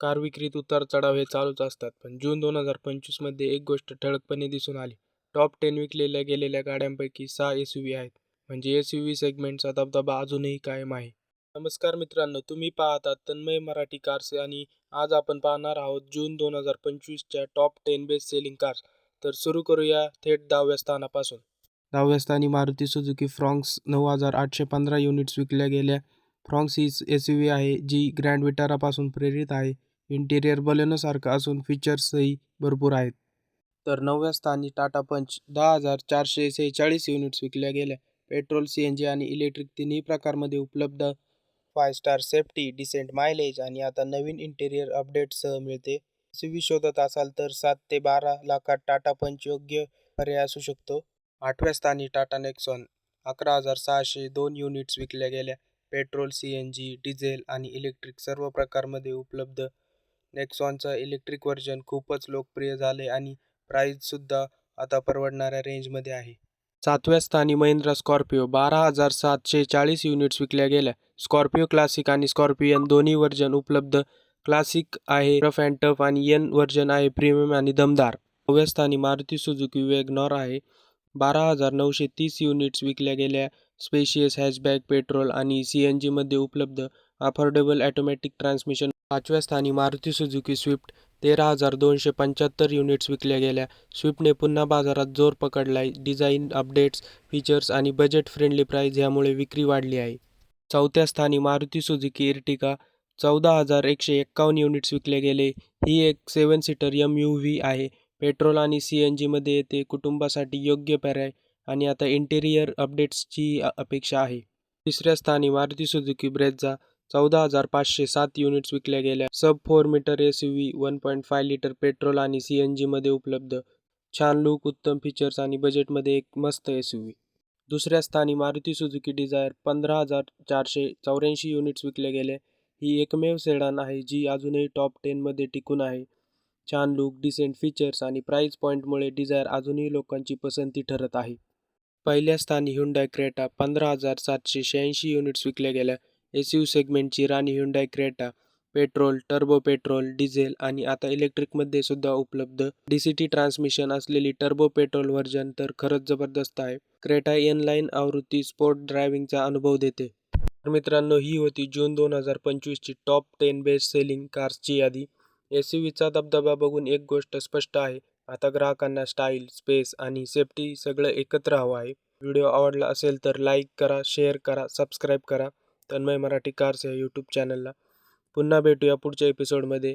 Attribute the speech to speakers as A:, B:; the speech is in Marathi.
A: कार विक्रीत उतार चढाव हे चालूच असतात पण जून दोन हजार पंचवीसमध्ये एक गोष्ट ठळकपणे दिसून आली. टॉप टेन विकलेल्या गेलेल्या गाड्यांपैकी सहा एस यू व्ही आहेत म्हणजे एस यू व्ही सेगमेंटचा दबदबा अजूनही कायम आहे. नमस्कार मित्रांनो तुम्ही पाहतात तन्मय मराठी कार्स आणि आज आपण पाहणार आहोत जून दोन हजार पंचवीसच्या top ten best selling cars तर सुरू करूया थेट दहाव्या स्थानापासून. दहाव्या स्थानी मारुती सुझुकी फ्रॉन्क्स नऊ हजार आठशे पंधरा युनिट्स विकल्या गेल्या. फ्रॉन्क्स ही एस यू व्ही आहे जी ग्रँड विटारापासून प्रेरित आहे. इंटेरियर बलेनोसारखं असून फीचर्सही भरपूर आहेत. तर नवव्या स्थानी टाटा पंच दहा हजार चारशे सेहेचाळीस युनिट्स विकल्या गेल्या. पेट्रोल सी एन जी आणि इलेक्ट्रिक तिन्ही प्रकारमध्ये उपलब्ध five star safety decent mileage आणि आता नवीन इंटेरियर अपडेटसह मिळते. सी शोधत असाल तर सात ते बारा लाखात टाटा पंच योग्य पर्याय असू शकतो. आठव्या स्थानी टाटा नेक्सॉन अकरा हजार सहाशे दोन युनिट्स विकल्या गेल्या. Petrol C N G diesel आणि इलेक्ट्रिक सर्व प्रकारमध्ये उपलब्ध. नेक्सॉनचं इलेक्ट्रिक व्हर्जन खूपच लोकप्रिय झाले आणि प्राईजसुद्धा आता परवडणाऱ्या रेंजमध्ये आहे. सातव्या स्थानी महिंद्रा स्कॉर्पिओ बारा हजार सातशे चाळीस युनिट्स विकल्या गेल्या. स्कॉर्पिओ क्लासिक आणि स्कॉर्पियन दोन्ही व्हर्जन उपलब्ध. क्लासिक आहे रफ अँड टफ आणि यन व्हर्जन आहे प्रीमियम आणि दमदार. नवव्या स्थानी मारुती सुझुकी वेगनॉर आहे. बारा हजार नऊशे तीस युनिट्स विकल्या गेल्या. स्पेशियस हॅचबॅक पेट्रोल आणि सी एन जीमध्ये उपलब्ध अफोर्डेबल ॲटोमॅटिक ट्रान्समिशन. पाचव्या स्थानी मारुती सुझुकी स्विफ्ट तेरा हजार दोनशे पंच्याहत्तर युनिट्स विकल्या गेल्या. स्विफ्टने पुन्हा बाजारात जोर पकडलाय. डिझाईन अपडेट्स फीचर्स आणि बजेट फ्रेंडली प्राईज यामुळे विक्री वाढली आहे. चौथ्या स्थानी मारुती सुझुकी इर्टिका चौदा हजार एकशे एक्कावन्न युनिट्स विकले गेले. ही एक seven seater M U V आहे. पेट्रोल आणि सी एन जीमध्ये येते कुटुंबासाठी योग्य पर्याय. आणि आता इंटेरियर अपडेट्सची अपेक्षा आहे. तिसऱ्या स्थानी मारुती सुझुकी ब्रेझा चौदा हजार पाचशे सात युनिट्स विकल्या गेल्या. Sub four meter S U V one point five litre petrol आणि सी एन जीमध्ये उपलब्ध. छान लुक उत्तम फीचर्स आणि बजेटमध्ये एक मस्त एस यू व्ही दुसऱ्या स्थानी मारुती सुझुकी डिझायर पंधरा हजार चारशे चौऱ्याऐंशी युनिट्स विकले गेले ही एकमेव सेडान आहे जी अजूनही टॉप टेनमध्ये टिकून आहे. छान लुक डिसेंट फीचर्स आणि प्राईस पॉईंटमुळे डिझायर अजूनही लोकांची पसंती ठरत आहे. पहिल्या स्थानी ह्युंडाय क्रेटा पंधरा हजार सातशे शहाऐंशी युनिट्स विकल्या गेल्या. एस यू सेगमेंटची राणी Hyundai Creta petrol turbo petrol diesel आणि आता इलेक्ट्रिकमध्ये सुद्धा उपलब्ध डी सी टी ट्रान्समिशन असलेली टर्बो पेट्रोल व्हर्जन तर खरंच जबरदस्त आहे. क्रेटा एन लाईन आवृत्ती स्पोर्ट ड्रायव्हिंगचा अनुभव देते. तर मित्रांनो ही होती जून दोन हजार पंचवीसची टॉप टेन बेस्ट सेलिंग कार्सची यादी. एस यू व्हीचा दबदबा बघून एक गोष्ट स्पष्ट आहे. आता ग्राहकांना स्टाईल स्पेस आणि सेफ्टी सगळं एकत्र हवं आहे. व्हिडिओ आवडला असेल तर लाईक करा शेअर करा सबस्क्राईब करा. तन्मय मराठी कार्स या यूट्यूब चॅनलला पुन्हा भेटूया पुढच्या एपिसोडमध्ये